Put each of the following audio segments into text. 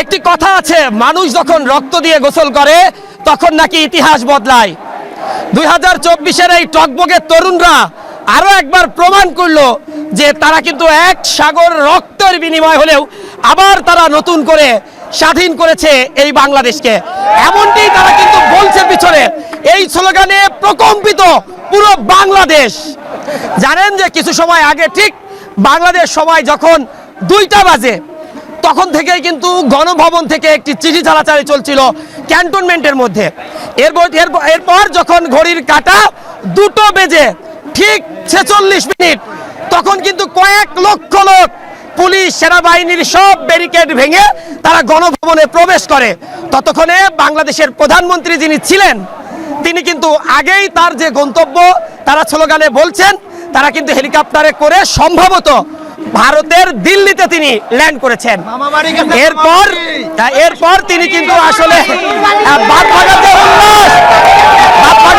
একটি কথা আছে, মানুষ যখন রক্ত দিয়ে গোসল করে, তখন নাকি ইতিহাস বদলায়। দুই হাজার চব্বিশের এই টকবগের তরুণরা আরও একবার প্রমাণ করল যে তারা কিন্তু এক সাগর রক্তের বিনিময় হলেও আবার তারা নতুন করে স্বাধীন করেছে এই বাংলাদেশকে। এমনটি তারা কিন্তু বলছে পিছনে, এই স্লোগানে প্রকম্পিত পুরো বাংলাদেশ। জানেন যে কিছু সময় আগে ঠিক বাংলাদেশ সময় যখন দুইটা বাজে তখন থেকেই কিন্তু গণভবন থেকে একটি চিঠি চালাচালি চলছিল ক্যান্টনমেন্টের মধ্যে। এরপর- এরপর যখন ঘড়ির কাটা দুটো বেজে ঠিক ছেচল্লিশ মিনিট, তখন কিন্তু কয়েক লক্ষ লোক, পুলিশ, সেনাবাহিনীর সব ব্যারিকেড ভেঙে তারা গণভবনে প্রবেশ করে। ততক্ষণে বাংলাদেশের প্রধানমন্ত্রী যিনি ছিলেন, তিনি কিন্তু আগেই তার যে গন্তব্য, তারা স্লোগানে বলছেন, তারা কিন্তু হেলিকপ্টারে করে সম্ভবত ভারতের দিল্লিতে তিনি ল্যান্ড করেছেন। এরপর এরপর তিনি কিন্তু আসলে বাদ উল্লাস বাদ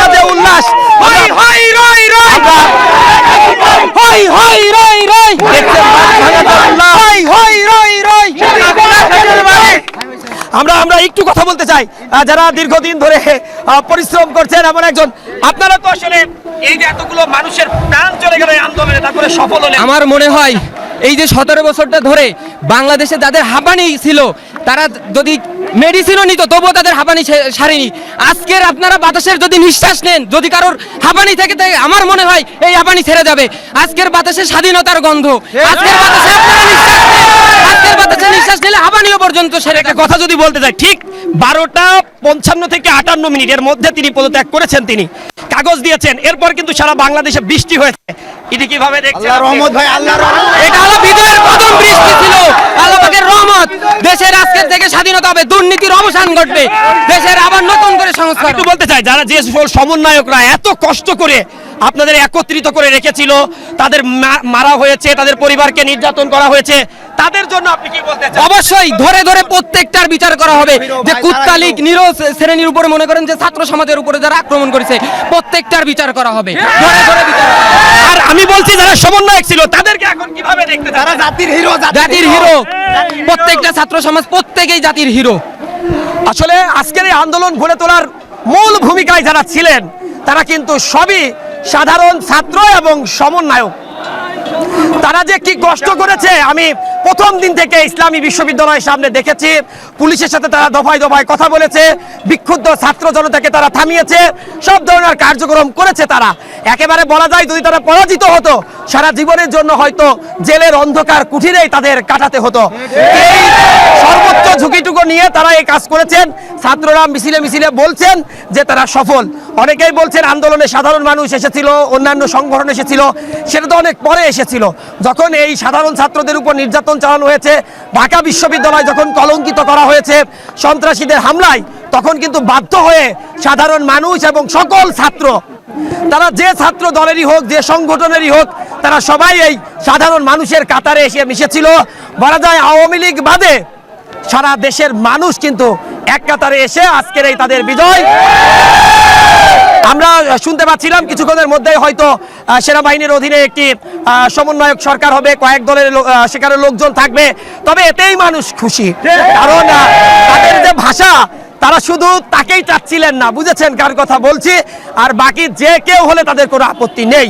আমরা আমরা একটু কথা বলতে চাই। যারা দীর্ঘদিন ধরে পরিশ্রম করছেন এমন একজন আপনারা তো আসলে এই যে এতগুলো মানুষের প্রাণ চলে গেল এই আন্দোলনে তারপরে সফল হলেন আমার মনে হয় এই যে সতেরো বছরটা ধরে বাংলাদেশে যাদের হাঁপানি ছিল তারা যদি মেডিসিনও নিত তবুও তাদের হাঁপানি সারেনি। আজকের আপনারা বাতাসের যদি নিঃশ্বাস নেন যদি কারোর হাঁপানি থেকে থাকে আমার মনে হয় এই হাঁপানি ছেড়ে যাবে। আজকের বাতাসে স্বাধীনতার গন্ধ। আজকের বাতাসে আপনারা নিঃশ্বাস নেন। আজকের বাতাসে নিঃশ্বাস নিলে হাঁপানিও পর্যন্ত স্যার একটা কথা যদি বলতে চাই ঠিক বারোটা পঞ্চান্ন থেকে আটান্ন মিনিটের মধ্যে তিনি পদত্যাগ করেছেন তিনি। কাগজ দিয়েছেন এরপর কিন্তু সারা বাংলাদেশে বৃষ্টি হয়েছে। এটি কীভাবে দেখছেন রহমত ভাই আল্লাহ এটা হলো বিজয়ের প্রথম বৃষ্টি ছিল আল্লাহের রহমত দেশের আজকের থেকে স্বাধীনতা হবে দুর্নীতির অবসান ঘটবে। দেশের আবার নতুন করে সংস্কার একটু বলতে চাই যারা যে সকল সমন্বয়করা এত কষ্ট করে আপনাদের একত্রিত করে রেখেছিল তাদের মারা হয়েছে তাদের পরিবারকে নির্যাতন করা হয়েছে তাদের জন্য আপনি কি বলতে চান? অবশ্যই ধরে ধরে প্রত্যেকটার বিচার করা হবে। যে কুৎকালিক নিরোজ শ্রেণির উপরে মনে করেন যে ছাত্র সমাজের উপরে যারা আক্রমণ করেছে প্রত্যেকটার বিচার করা হবে। ধরে ধরে বিচার আর আমি বলছি যারা সমন্বয়ক ছিল তাদেরকে এখন কীভাবে দেখতে তারা জাতির হিরো জাতির হিরো। প্রত্যেকটা ছাত্র সমাজ প্রত্যেকেই জাতির হিরো আসলে আজকের এই আন্দোলন গড়ে তোলার মূল ভূমিকায় যারা ছিলেন তারা কিন্তু সবই সাধারণ ছাত্র এবং সমন্বয়ক। তারা যে কি কষ্ট করেছে, আমি প্রথম দিন থেকে ইসলামী বিশ্ববিদ্যালয়ের সামনে দেখেছি। পুলিশের সাথে তারা দফায় দফায় কথা বলেছে, বিক্ষুব্ধ ছাত্র জনতাকে তারা থামিয়েছে, সব ধরনের কার্যক্রম করেছে তারা। একেবারে বলা যায়, যদি তারা পরাজিত হতো, সারা জীবনের জন্য হয়তো জেলের অন্ধকার কুঠিরেই তাদের কাটাতে হতো। সর্বোচ্চ ঝুঁকিটুকু নিয়ে তারা এই কাজ করেছেন। ছাত্ররা মিছিলে মিছিলে বলছেন যে তারা সফল। অনেকেই বলছেন, আন্দোলনে সাধারণ মানুষ এসেছিল, অন্যান্য সংগঠন এসেছিল, সেটা তো অনেক পরে এসেছিল। যখন এই সাধারণ ছাত্রদের উপর নির্যাতন চালানো হয়েছে, ঢাকা বিশ্ববিদ্যালয় যখন কলঙ্কিত করা হয়েছে সন্ত্রাসীদের হামলায়, তখন কিন্তু বাধ্য হয়ে সাধারণ মানুষ এবং সকল ছাত্র, তারা যে ছাত্র দলেরই হোক, যে সংগঠনেরই হোক, তারা সবাই এই সাধারণ মানুষের কাতারে এসে মিশেছিল। বলা যায় আওয়ামী লীগ বাদে সারা দেশের মানুষ কিন্তু এক কাতারে এসে আজকের এই তাদের বিজয়। আমরা শুনতে পাচ্ছিলাম কিছুক্ষণের মধ্যে হয়তো সেনাবাহিনীর অধীনে একটি সমন্বয়ক সরকার হবে, কয়েক দলের সেখানে লোকজন থাকবে। তবে এতেই মানুষ খুশি, কারণ তাদের যে ভাষা, তারা শুধু তাকেই চাচ্ছিলেন না, বুঝেছেন কার কথা বলছি? আর বাকি যে কেউ হলে তাদের কোনো আপত্তি নেই।